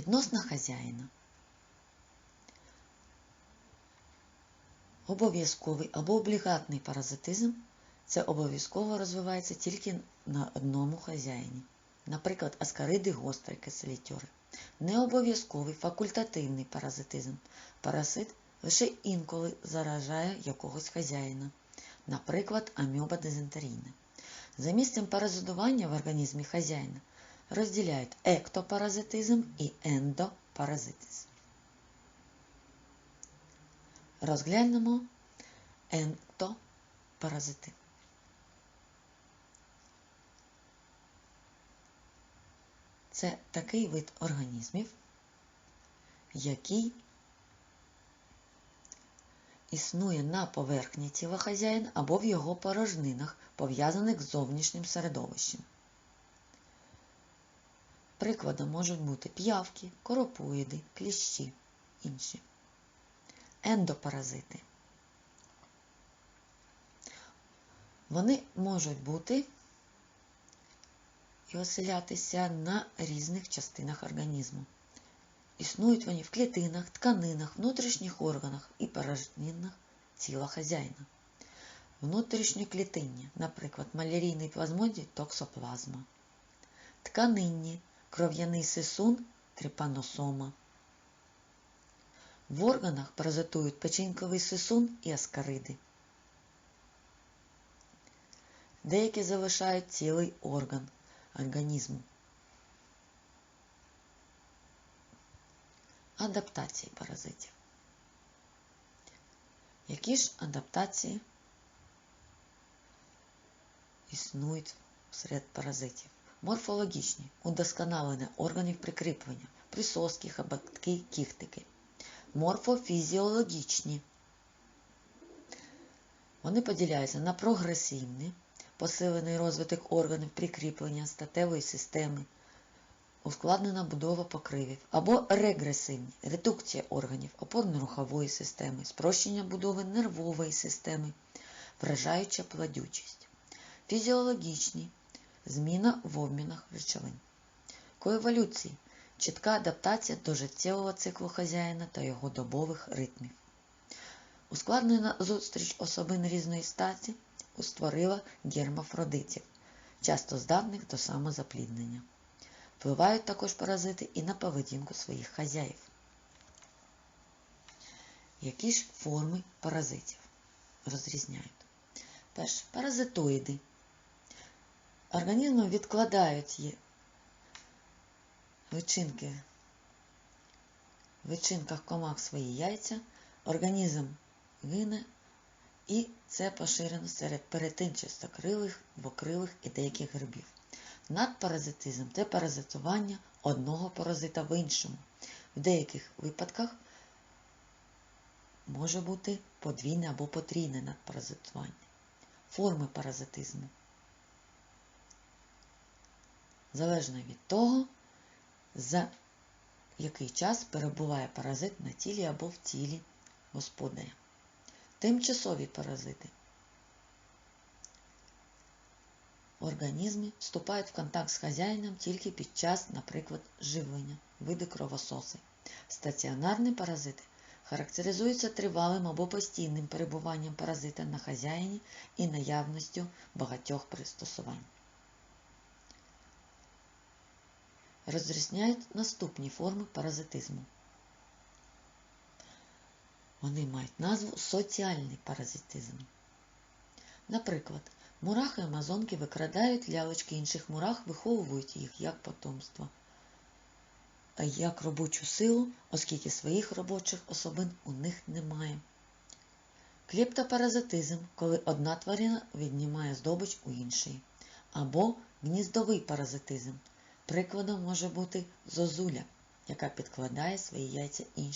Відносно хазяїна. Обов'язковий або облігатний паразитизм це обов'язково розвивається тільки на одному хазяїні. Наприклад, аскариди гострики, селітьори. Необов'язковий факультативний паразитизм. Паразит лише інколи заражає якогось хазяїна, наприклад, аміоба дизентерійна. За місцем паразитування в організмі хазяїна розділяють ектопаразитизм і ендопаразитизм. Розглянемо ентопаразити. Це такий вид організмів, який існує на поверхні тіла хазяїна або в його порожнинах, пов'язаних з зовнішнім середовищем. Прикладом можуть бути п'явки, коропоїди, кліщі, інші. Ендопаразити. Вони можуть бути і оселятися на різних частинах організму. Існують вони в клітинах, тканинах, внутрішніх органах і порожнинах тіла хазяїна. Внутрішньоклітинні, наприклад, малярійний плазмодій токсоплазма, тканинні, кров'яний сисун, трипаносома. В органах паразитують печінковий сисун і аскариди. Деякі залишають цілий орган організму. Адаптації паразитів. Які ж адаптації існують серед паразитів? Морфологічні, удосконалення органів прикріплення, присоски, хабатки, кіхтики. Морфофізіологічні. Вони поділяються на прогресивні, посилений розвиток органів прикріплення статевої системи, ускладнена будова покривів, або регресивні редукція органів опорно-рухової системи, спрощення будови нервової системи, вражаюча плодючість, фізіологічні зміна в обмінах речовин, коеволюції чітка адаптація до життєвого циклу хазяїна та його добових ритмів. Ускладнена зустріч особин різної статі створила гермафродитів, часто здатних до самозапліднення. Впливають також паразити і на поведінку своїх хазяїв. Які ж форми паразитів розрізняють? Перше, паразитоїди. Організми відкладають личинки в личинках комах свої яйця, організм гине, і це поширено серед перетинчастокрилих, двокрилих і деяких грибів. Надпаразитизм це паразитування одного паразита в іншому. В деяких випадках може бути подвійне або потрійне надпаразитування. Форми паразитизму. Залежно від того, за який час перебуває паразит на тілі або в тілі господаря. Тимчасові паразити. Організми вступають в контакт з хазяїном тільки під час, наприклад, живлення, види кровососи. Стаціонарні паразити характеризуються тривалим або постійним перебуванням паразита на хазяїні і наявністю багатьох пристосувань. Розрізняють наступні форми паразитизму. Вони мають назву соціальний паразитизм. Наприклад, мурахи амазонки викрадають лялечки інших мурах, виховують їх як потомство, як робочу силу, оскільки своїх робочих особин у них немає. Клептопаразитизм, коли одна тварина віднімає здобич у іншої. Або гніздовий паразитизм. Прикладом може бути зозуля, яка підкладає свої яйця іншим.